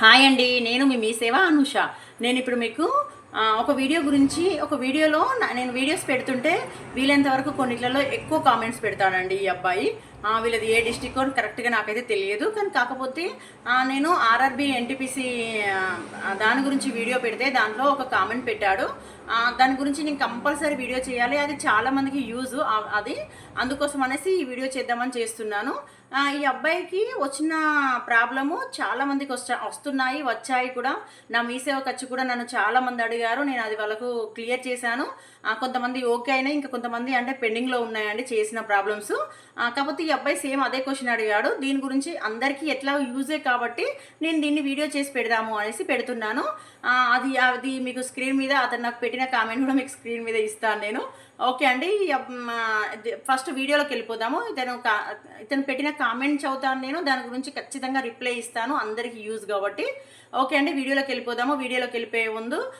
Hi అండి నేను మీ మీ సేవ అనుష. నేను ఇప్పుడు మీకు ఒక వీడియో గురించి ఒక వీడియోలో నేను వీడియోస్ పెడుతుంటే వీలైనంత వరకు కొన్నిట్లలో ఎక్కువ కామెంట్స్ పెడతానండి ఈ అబ్బాయి. వీళ్ళది ఏ డిస్టిక్ కరెక్ట్గా నాకైతే తెలియదు. కానీ కాకపోతే నేను ఆర్ఆర్బి ఎన్టీపీసీ దాని గురించి వీడియో పెడితే దాంట్లో ఒక కామెంట్ పెట్టాడు. దాని గురించి నేను కంపల్సరీ వీడియో చేయాలి. అది చాలా మందికి యూజ్ అది. అందుకోసం అనేసి ఈ వీడియో చేద్దామని చేస్తున్నాను. ఈ అబ్బాయికి వచ్చిన ప్రాబ్లము చాలా మందికి వస్తా వస్తున్నాయి వచ్చాయి కూడా. నా మీసేవ ఖర్చు కూడా నన్ను చాలా మంది అడిగారు. నేను అది వాళ్ళకు క్లియర్ చేశాను. కొంతమంది ఓకే అయినాయి. ఇంకా కొంతమంది అంటే పెండింగ్లో ఉన్నాయండి చేసిన ప్రాబ్లమ్స్. కాకపోతే ఈ అబ్బాయి సేమ్ అదే క్వశ్చన్ అడిగాడు. దీని గురించి అందరికీ ఎట్లా యూజే కాబట్టి నేను దీన్ని వీడియో చేసి పెడదాము అనేసి పెడుతున్నాను. అది అది మీకు స్క్రీన్ మీద అతను నాకు పెట్టిన కామెంట్ కూడా మీకు స్క్రీన్ మీద ఇస్తాను నేను. ఓకే అండి ఫస్ట్ వీడియోలోకి వెళ్ళిపోదాము. ఇతను కా- ఇతను పెట్టిన కామెంట్ చదువుతాను నేను. దాని గురించి ఖచ్చితంగా రిప్లై ఇస్తాను అందరికీ యూజ్ కాబట్టి. ఓకే అండి వీడియోలోకి వెళ్ళిపోదాము. వీడియోలోకి వెళ్ళిపోయే ముందు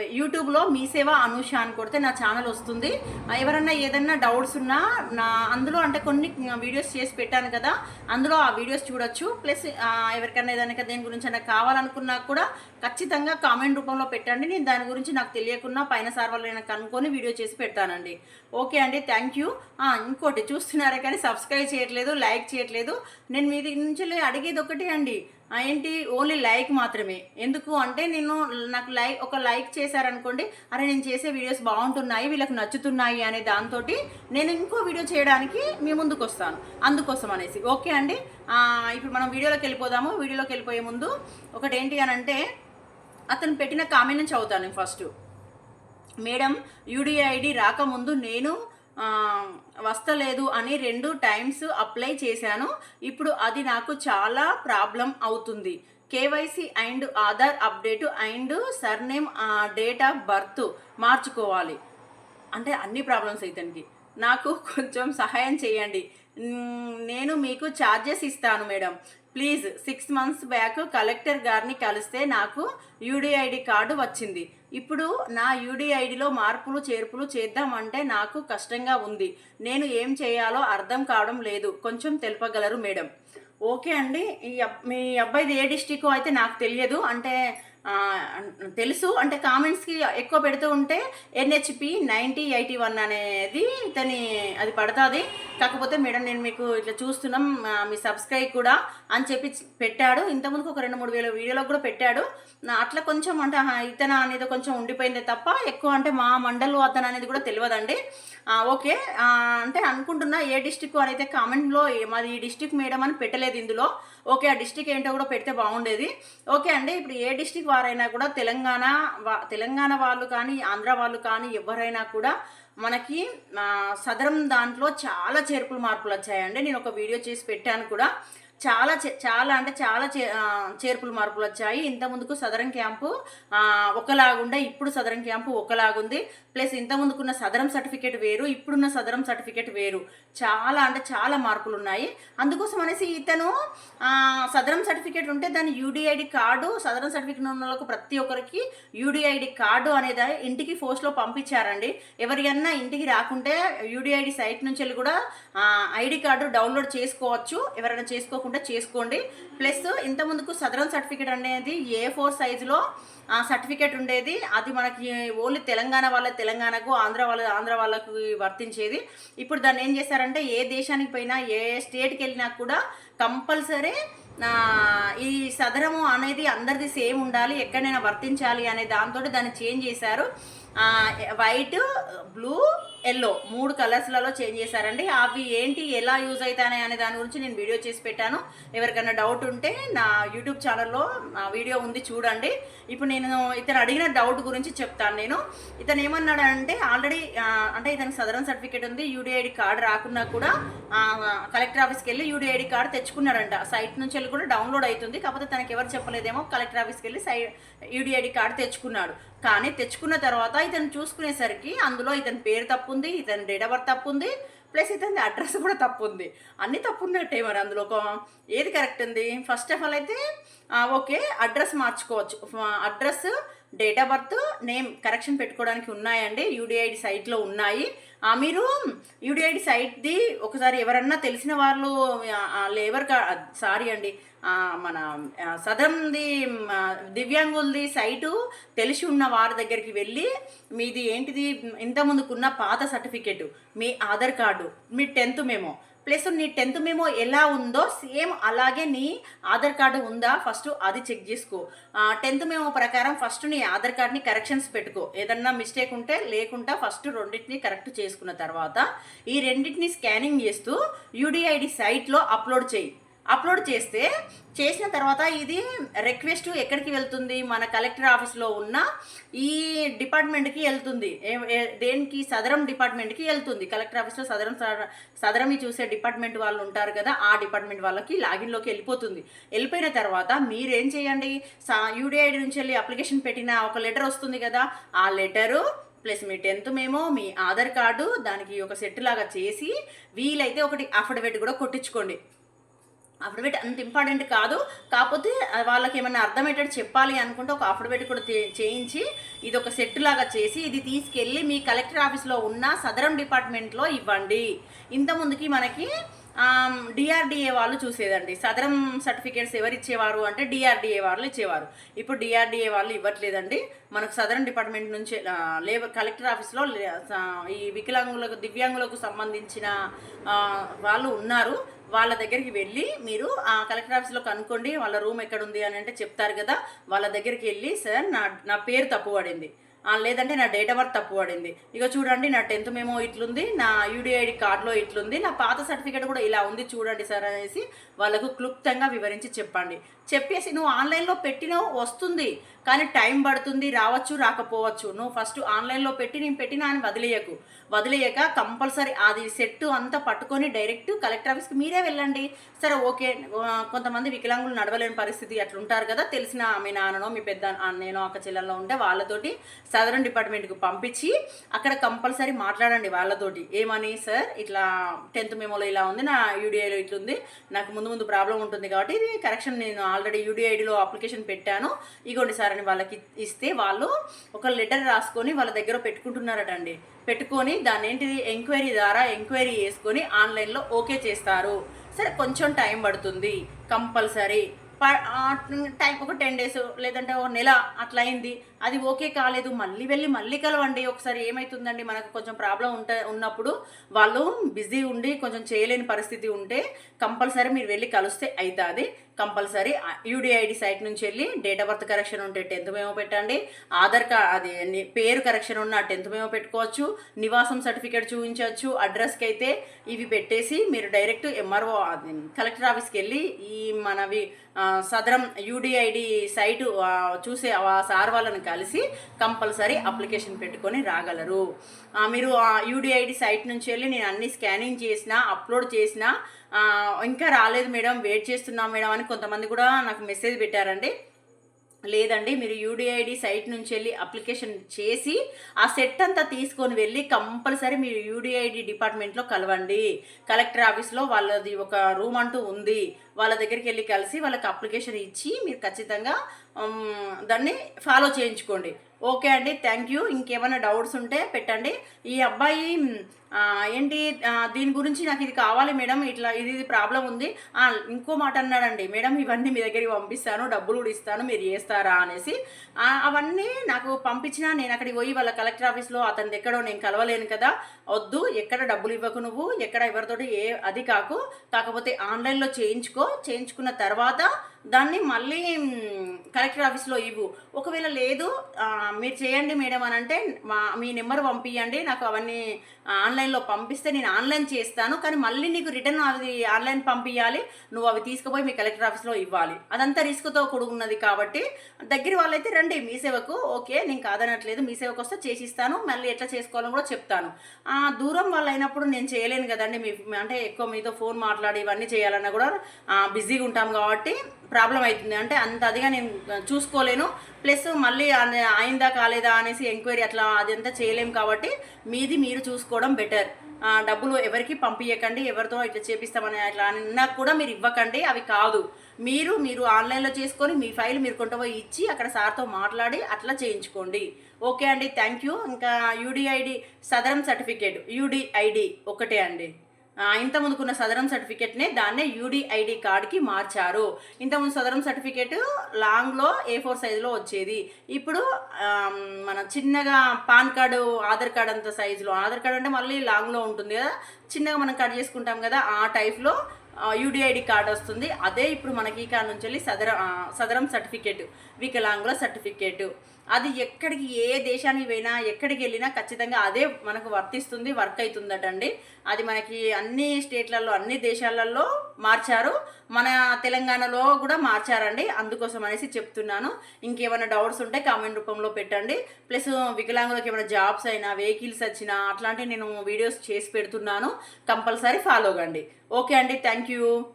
యూట్యూబ్లో మీ సేవ అనూష అని కొడితే నా ఛానల్ వస్తుంది. ఎవరన్నా ఏదన్నా డౌట్స్ ఉన్నా నా అందులో అంటే కొన్ని వీడియోస్ చేసి పెట్టాను కదా అందులో ఆ వీడియోస్ చూడొచ్చు. ప్లస్ ఎవరికైనా ఏదైనా దేని గురించి అయినా కావాలనుకున్నా కూడా ఖచ్చితంగా కామెంట్ రూపంలో పెట్టండి. నేను దాని గురించి నాకు లేకున్నా పైన సార్ వాళ్ళైనా కనుక్కొని వీడియో చేసి పెడతానండి. ఓకే అండి థ్యాంక్ యూ. ఇంకోటి చూస్తున్నారే కానీ సబ్స్క్రైబ్ చేయట్లేదు లైక్ చేయట్లేదు. నేను మీ దగ్గర నుంచి అడిగేది ఒకటి అండి. ఏంటి? ఓన్లీ లైక్ మాత్రమే. ఎందుకు అంటే నేను నాకు లైక్ ఒక లైక్ చేశారనుకోండి అరే నేను చేసే వీడియోస్ బాగుంటున్నాయి వీళ్ళకి నచ్చుతున్నాయి అనే దాంతో నేను ఇంకో వీడియో చేయడానికి మీ ముందుకు వస్తాను. అందుకోసం అనేసి. ఓకే అండి? ఇప్పుడు మనం వీడియోలోకి వెళ్ళిపోదాము. వీడియోలోకి వెళ్ళిపోయే ముందు ఒకటి ఏంటి అని అంటే అతను పెట్టిన కామెంట్ నుంచి చదువుతాను నేను ఫస్ట్. మేడం యూడిఐడి రాకముందు నేను వస్తలేదు అని రెండు టైమ్స్ అప్లై చేశాను. ఇప్పుడు అది నాకు చాలా ప్రాబ్లం అవుతుంది. KYC and Aadhaar update and surname date of birth మార్చుకోవాలి. అంటే అన్ని ప్రాబ్లమ్స్ ఇతనికి నాకు కొంచెం సహాయం చేయండి. నేను మీకు ఛార్జెస్ ఇస్తాను madam. Please six months back collector గారిని కలిస్తే నాకు యూడిఐడి కార్డు వచ్చింది. ఇప్పుడు నా యూడిఐడిలో మార్పులు చేర్పులు చేద్దామంటే నాకు కష్టంగా ఉంది. నేను ఏం చేయాలో అర్థం కావడం లేదు. కొంచెం తెలుపగలరు మేడం. ఓకే అండి. ఈ మీ అబ్బాయిది ఏ డిస్టిక్ అయితే నాకు తెలియదు. అంటే తెలుసు. అంటే కామెంట్స్కి ఎక్కువ పెడుతూ ఉంటే ఎన్హెచ్పి నైంటీ ఎయిటీ వన్ అనేది ఇతని అది పడుతుంది. కాకపోతే మేడం నేను మీకు ఇట్లా చూస్తున్నాం మీ సబ్స్క్రైబ్ కూడా అని చెప్పి పెట్టాడు. ఇంతకుముందుకు ఒక రెండు మూడు వేల వీడియోలో కూడా పెట్టాడు. అట్లా కొంచెం అంటే ఇతన అనేది కొంచెం ఉండిపోయిందే తప్ప ఎక్కువ అంటే మా మండలు అతను అనేది కూడా తెలియదండి. ఓకే. అంటే అనుకుంటున్నా ఏ డిస్టిక్ అనేది కామెంట్లో మాది ఈ డిస్టిక్ మేడం అని పెట్టలేదు ఇందులో. ఓకే ఆ డిస్టిక్ ఏంటో కూడా పెడితే బాగుండేది. ఓకే అండి ఇప్పుడు ఏ డిస్టిక్ వారైనా కూడా తెలంగాణ వా- తెలంగాణ వాళ్ళు కానీ ఆంధ్ర వాళ్ళు కానీ ఎవరైనా కూడా మనకి సదరం దాంట్లో చాలా చేర్పులు మార్పులు వచ్చాయండి. నేను ఒక వీడియో చేసి పెట్టాను కూడా. చాలా చే- చాలా అంటే చాలా చేర్పులు మార్పులు వచ్చాయి. ఇంత ముందుకు సదరం క్యాంపు ఒకలాగుండే ఇప్పుడు సదరం క్యాంపు ఒకలాగుంది. ప్లస్ ఇంత ముందుకున్న సదరం సర్టిఫికేట్ వేరు ఇప్పుడున్న సదరం సర్టిఫికేట్ వేరు. చాలా అంటే చాలా మార్పులు ఉన్నాయి. అందుకోసం అనేసి ఇతను సదరం సర్టిఫికేట్ ఉంటే దాని యూడిఐడి కార్డు సదరం సర్టిఫికేట్ ఉన్న వాళ్ళకు ప్రతి ఒక్కరికి యూడిఐడి కార్డు అనేది ఇంటికి పోస్ట్లో పంపించారండి. ఎవరికన్నా ఇంటికి రాకుంటే యూడిఐడి సైట్ నుంచి వెళ్ళి కూడా ఐడి కార్డు డౌన్లోడ్ చేసుకోవచ్చు. ఎవరైనా చేసుకోకుండా చేసుకోండి. ప్లస్ ఇంత ముందుకు సర్టిఫికేట్ అనేది ఏ ఫోర్ సైజులో సర్టిఫికేట్ ఉండేది. అది మనకి ఓన్లీ తెలంగాణ వాళ్ళ తెలంగాణకు ఆంధ్ర వాళ్ళ ఆంధ్ర వాళ్ళకు వర్తించేది. ఇప్పుడు దాన్ని ఏం చేశారంటే ఏ దేశానికి పోయినా ఏ స్టేట్కి వెళ్ళినా కూడా కంపల్సరీ ఈ సదరము అనేది అందరిది సేమ్ ఉండాలి. ఎక్కడైనా వర్తించాలి అనే దాంతో దాన్ని చేంజ్ చేశారు. వైట్ బ్లూ ఎల్లో మూడు కలర్స్లలో చేంజ్ చేశారండి. అవి ఏంటి ఎలా యూజ్ అవుతాయి అనే దాని గురించి నేను వీడియో చేసి పెట్టాను. ఎవరికైనా డౌట్ ఉంటే నా యూట్యూబ్ ఛానల్లో వీడియో ఉంది చూడండి. ఇప్పుడు నేను ఇతను అడిగిన డౌట్ గురించి చెప్తాను నేను. ఇతను ఏమన్నాడంటే ఆల్రెడీ అంటే ఇతనికి సదరన్ సర్టిఫికేట్ ఉంది యూడిఐడి కార్డు రాకున్నా కూడా కలెక్టర్ ఆఫీస్కి వెళ్ళి యూడిఐడి కార్డు తెచ్చుకున్నాడంట. సైట్ నుంచి వెళ్ళి కూడా డౌన్లోడ్ అవుతుంది. కాకపోతే తనకి ఎవరు చెప్పలేదేమో కలెక్టర్ ఆఫీస్కి వెళ్ళి సై యూడిఐడి కార్డు తెచ్చుకున్నాడు. కానీ తెచ్చుకున్న తర్వాత ఇతను చూసుకునేసరికి అందులో ఇతని పేరు తప్పు ఉంది ఇతని డేట్ ఆఫ్ బర్త్ తప్పు ఉంది ప్లస్ ఇతని అడ్రస్ కూడా తప్పు ఉంది అన్నీ తప్పు ఉన్నట్టే మరి అందులో ఒక ఏది కరెక్ట్ ఉంది? ఫస్ట్ ఆఫ్ ఆల్ అయితే ఓకే అడ్రస్ మార్చుకోవచ్చు. Address date of birth name correction పెట్టుకోవడానికి ఉన్నాయండి. యూడిఐడి సైట్లో ఉన్నాయి. ఆ, మీరు యూడిఐడి సైట్ది ఒకసారి ఎవరన్నా తెలిసిన వాళ్ళు లేబర్ కా సారీ అండి మన ఆ, సదరంది దివ్యాంగులది సైటు తెలిసి ఉన్న వారి దగ్గరికి వెళ్ళి మీది ఏంటిది ఇంతకుముందుకున్న పాత సర్టిఫికెట్ మీ ఆధార్ కార్డు మీ టెన్త్ మేమో. ప్లస్ నీ టెన్త్ మేమో ఎలా ఉందో సేమ్ అలాగే నీ ఆధార్ కార్డు ఉందా ఫస్ట్ అది చెక్ చేసుకో. టెన్త్ మేమో ప్రకారం ఫస్ట్ నీ ఆధార్ కార్డ్ని కరెక్షన్స్ పెట్టుకో. ఏదన్నా మిస్టేక్ ఉంటే లేకుండా ఫస్ట్ రెండింటిని కరెక్ట్ చేసుకున్న తర్వాత ఈ రెండింటిని స్కానింగ్ చేస్తూ యూడిఐడి సైట్లో అప్లోడ్ చేయి. అప్లోడ్ చేస్తే చేసిన తర్వాత ఇది రిక్వెస్ట్ ఎక్కడికి వెళ్తుంది? మన కలెక్టర్ ఆఫీస్లో ఉన్న ఈ డిపార్ట్మెంట్కి వెళ్తుంది. దేనికి? సదరం డిపార్ట్మెంట్కి వెళ్తుంది. కలెక్టర్ ఆఫీస్లో సదరం సదరం చూసే డిపార్ట్మెంట్ వాళ్ళు ఉంటారు కదా ఆ డిపార్ట్మెంట్ వాళ్ళకి లాగిన్లోకి వెళ్ళిపోతుంది. వెళ్ళిపోయిన తర్వాత మీరేం చేయండి? సా యూడిఐడి నుంచి వెళ్ళి అప్లికేషన్ పెట్టిన ఒక లెటర్ వస్తుంది కదా ఆ లెటరు ప్లస్ మీ టెన్త్ మేము మీ ఆధార్ కార్డు దానికి ఒక సెట్ లాగా చేసి వీలైతే ఒకటి అఫిడవిట్ కూడా కొట్టించుకోండి. అఫిడవిట్ అంత ఇంపార్టెంట్ కాదు. కాకపోతే వాళ్ళకి ఏమైనా అర్థమయ్యేటట్టు చెప్పాలి అనుకుంటే ఒక అఫిడవిట్ కూడా చేయించి ఇది ఒక సెట్ లాగా చేసి ఇది తీసుకెళ్ళి మీ కలెక్టర్ ఆఫీస్లో ఉన్న సదరం డిపార్ట్మెంట్లో ఇవ్వండి. ఇంతకుముందుకి మనకి డిఆర్డిఏ వాళ్ళు చూసేదండి. సదరం సర్టిఫికేట్స్ ఎవరు ఇచ్చేవారు అంటే డిఆర్డిఏ వాళ్ళు ఇచ్చేవారు. ఇప్పుడు డిఆర్డిఏ వాళ్ళు ఇవ్వట్లేదండి. మనకు సదరన్ డిపార్ట్మెంట్ నుంచి లేబర్ కలెక్టర్ ఆఫీస్లో లే- ఈ వికలాంగులకు దివ్యాంగులకు సంబంధించిన వాళ్ళు ఉన్నారు. వాళ్ళ దగ్గరికి వెళ్ళి మీరు ఆ కలెక్టర్ ఆఫీస్లో కనుక్కోండి. వాళ్ళ రూమ్ ఎక్కడ ఉంది అని అంటే చెప్తారు కదా. వాళ్ళ దగ్గరికి వెళ్ళి సార్ నా నా పేరు తప్పు పడింది. లేదంటే నా డేట్ ఆఫ్ బర్త్ తప్పు పడింది. ఇక చూడండి నా టెన్త్ మేమో ఇట్లుంది నా యూడిఐడి కార్డులో ఇట్లుంది నా పాత సర్టిఫికేట్ కూడా ఇలా ఉంది చూడండి సార్ అనేసి వాళ్ళకు క్లుప్తంగా వివరించి చెప్పండి. చెప్పేసి నువ్వు ఆన్లైన్లో పెట్టినావు వస్తుంది కానీ టైం పడుతుంది రావచ్చు రాకపోవచ్చు. నువ్వు ఫస్ట్ ఆన్లైన్లో పెట్టి నేను పెట్టినా అని వదిలేయకు. వదిలేయక కంపల్సరీ అది సెట్ అంతా పట్టుకొని డైరెక్ట్ కలెక్టర్ ఆఫీస్కి మీరే వెళ్ళండి. సరే ఓకే. కొంతమంది వికలాంగులు నడవలేని పరిస్థితి అట్లుంటారు కదా. తెలిసిన మీ నాన్ననో మీ పెద్ద నేను ఒక చెల్లెల్లో ఉంటే వాళ్ళతోటి సదరన్ డిపార్ట్మెంట్కి పంపించి అక్కడ కంపల్సరీ మాట్లాడండి వాళ్ళతోటి. ఏమని? సార్ ఇట్లా టెన్త్ మెమోలో ఇలా ఉంది నా యూడిఐలో ఇట్లుంది నాకు ముందు ముందు ప్రాబ్లం ఉంటుంది కాబట్టి ఇది కరెక్షన్ నేను ఆల్రెడీ యూడిఐడిలో అప్లికేషన్ పెట్టాను. ఇగోండి సార్ అని వాళ్ళకి ఇస్తే వాళ్ళు ఒక లెటర్ రాసుకొని వాళ్ళ దగ్గర పెట్టుకుంటున్నారట అండి పెట్టుకొని దాన్ని ఏంటిది ఎంక్వైరీ ద్వారా ఎంక్వైరీ చేసుకొని ఆన్లైన్లో ఓకే చేస్తారు. సరే కొంచెం టైం పడుతుంది. కంపల్సరీ. టైం ఒక టెన్ డేస్ లేదంటే ఒక నెల అట్లా అయింది. అది ఓకే కాలేదు. మళ్ళీ వెళ్ళి మళ్ళీ కలవండి. ఒకసారి ఏమవుతుందండి మనకు కొంచెం ప్రాబ్లం ఉంటే ఉన్నప్పుడు వాళ్ళు బిజీ ఉండి కొంచెం చేయలేని పరిస్థితి ఉంటే కంపల్సరీ మీరు వెళ్ళి కలిస్తే అవుతుంది కంపల్సరీ యూడిఐడి సైట్ నుంచి వెళ్ళి డేట్ ఆఫ్ బర్త్ కరెక్షన్ ఉంటే టెన్త్ మేమో పెట్టండి. ఆధార్ కార్డ్ అది పేరు కరెక్షన్ ఉన్న టెన్త్ మేమో పెట్టుకోవచ్చు. నివాసం సర్టిఫికేట్ చూపించవచ్చు. అడ్రస్కి అయితే ఇవి పెట్టేసి మీరు డైరెక్ట్ ఎంఆర్ఓ కలెక్టర్ ఆఫీస్కి వెళ్ళి ఈ మనవి సదరం యూడిఐడి సైటు చూసే ఆ సార్ వాళ్ళని కలిసి కంపల్సరీ అప్లికేషన్ పెట్టుకొని రాగలరు. మీరు ఆ యూడిఐడి సైట్ నుంచి వెళ్ళి నేను అన్ని స్కానింగ్ చేసిన అప్లోడ్ చేసిన ఇంకా రాలేదు మేడం వెయిట్ చేస్తున్నాం మేడం అని కొంతమంది కూడా నాకు మెసేజ్ పెట్టారండి. లేదండి మీరు యూడిఐడి సైట్ నుంచి వెళ్ళి అప్లికేషన్ చేసి ఆ సెట్ అంతా తీసుకొని వెళ్ళి కంపల్సరీ మీరు యూడిఐడి డిపార్ట్మెంట్లో కలవండి. కలెక్టర్ ఆఫీస్లో వాళ్ళది ఒక రూమ్ అంటూ ఉంది. వాళ్ళ దగ్గరికి వెళ్ళి కలిసి వాళ్ళకి అప్లికేషన్ ఇచ్చి మీరు ఖచ్చితంగా దాన్ని ఫాలో చేయించుకోండి. ఓకే అండి థ్యాంక్ యూ ఇంకేమైనా డౌట్స్ ఉంటే పెట్టండి. ఈ అబ్బాయి ఏంటి దీని గురించి నాకు ఇది కావాలి మేడం ఇట్లా ఇది ఇది ప్రాబ్లం ఉంది. ఇంకో మాట అన్నాడండి మేడం ఇవన్నీ మీ దగ్గరికి పంపిస్తాను డబ్బులు కూడా ఇస్తాను మీరు చేస్తారా? అనేసి. అవన్నీ నాకు పంపించినా నేను అక్కడికి పోయి వాళ్ళ కలెక్టర్ ఆఫీస్లో అతని ఎక్కడో నేను కలవలేను కదా వద్దు ఎక్కడ డబ్బులు ఇవ్వకు నువ్వు ఎక్కడ ఎవరితోటి ఏ అది కాకు. కాకపోతే ఆన్లైన్లో చేయించుకో. చేయించుకున్న తర్వాత దాన్ని మళ్ళీ కలెక్టర్ ఆఫీస్లో ఇవ్వు. ఒకవేళ లేదు మీరు చేయండి మేడం అని అంటే మా మీ నెంబర్ పంపించండి నాకు అవన్నీ ఆన్లైన్లో పంపిస్తే నేను ఆన్లైన్ చేస్తాను కానీ మళ్ళీ నీకు రిటర్న్ అది ఆన్లైన్ పంపించాలి నువ్వు అవి తీసుకుపోయి మీ కలెక్టర్ ఆఫీస్లో ఇవ్వాలి. అదంతా రిస్క్తో కూడుకున్నది కాబట్టి దగ్గర వాళ్ళైతే రండి మీ సేవకు ఓకే నేను కాదనట్లేదు మీ సేవకు వస్తే చేసిస్తాను మళ్ళీ ఎట్లా చేసుకోవాలని కూడా చెప్తాను. ఆ, దూరం వాళ్ళు అయినప్పుడు నేను చేయలేను కదండి మీ అంటే ఎక్కువ మీతో ఫోన్ మాట్లాడి ఇవన్నీ చేయాలన్నా కూడా బిజీగా ఉంటాం కాబట్టి ప్రాబ్లం అవుతుంది. అంటే అంత అదిగా నేను చూసుకోలేను. ప్లస్ మళ్ళీ అయిందా కాలేదా అనేసి ఎంక్వైరీ అట్లా అదంతా చేయలేము కాబట్టి మీది మీరు చూసుకోవడం బెటర్. డబ్బులు ఎవరికి పంపించకండి ఎవరితో ఇట్లా చేపిస్తామని అట్లా అన్నా కూడా మీరు ఇవ్వకండి అవి కాదు. మీరు మీరు ఆన్లైన్లో చేసుకొని మీ ఫైల్ మీరు కొంటపోయి ఇచ్చి అక్కడ సార్తో మాట్లాడి అట్లా చేయించుకోండి. ఓకే అండి థ్యాంక్ యూ. ఇంకా యూడిఐడి సదరం సర్టిఫికేట్ యూడిఐడి ఒకటే అండి. ఇంతకుముందుకున్న సదరం సర్టిఫికేట్నే దాన్నే యూడిఐడి కార్డ్కి మార్చారు. ఇంతకుముందు సదరం సర్టిఫికేట్ లాంగ్లో ఏ ఫోర్ సైజులో వచ్చేది. ఇప్పుడు మన చిన్నగా పాన్ కార్డు ఆధార్ కార్డ్ అంత సైజులో ఆధార్ కార్డ్ అంటే మళ్ళీ లాంగ్లో ఉంటుంది కదా. చిన్నగా మనం కట్ చేసుకుంటాం కదా ఆ టైప్లో యూడిఐడి కార్డు వస్తుంది. అదే ఇప్పుడు మనకి ఇక్కడ నుంచి వెళ్ళి సదరం సదరం సర్టిఫికేట్ వికలాంగుల సర్టిఫికేట్. అది ఎక్కడికి ఏ దేశానికి పోయినా ఎక్కడికి వెళ్ళినా ఖచ్చితంగా అదే మనకు వర్తిస్తుంది వర్క్ అవుతుందటండి. అది మనకి అన్ని స్టేట్లలో అన్ని దేశాలలో మార్చారు. మన తెలంగాణలో కూడా మార్చారండి. అందుకోసం అనేసి చెప్తున్నాను. ఇంకేమైనా డౌట్స్ ఉంటే కామెంట్ రూపంలో పెట్టండి. ప్లస్ వికలాంగులకు ఏమైనా జాబ్స్ అయినా వెహికల్స్ వచ్చినా అట్లాంటివి నేను వీడియోస్ చేసి పెడుతున్నాను. కంపల్సరీ ఫాలో కండి. ఓకే అండి. Thank you.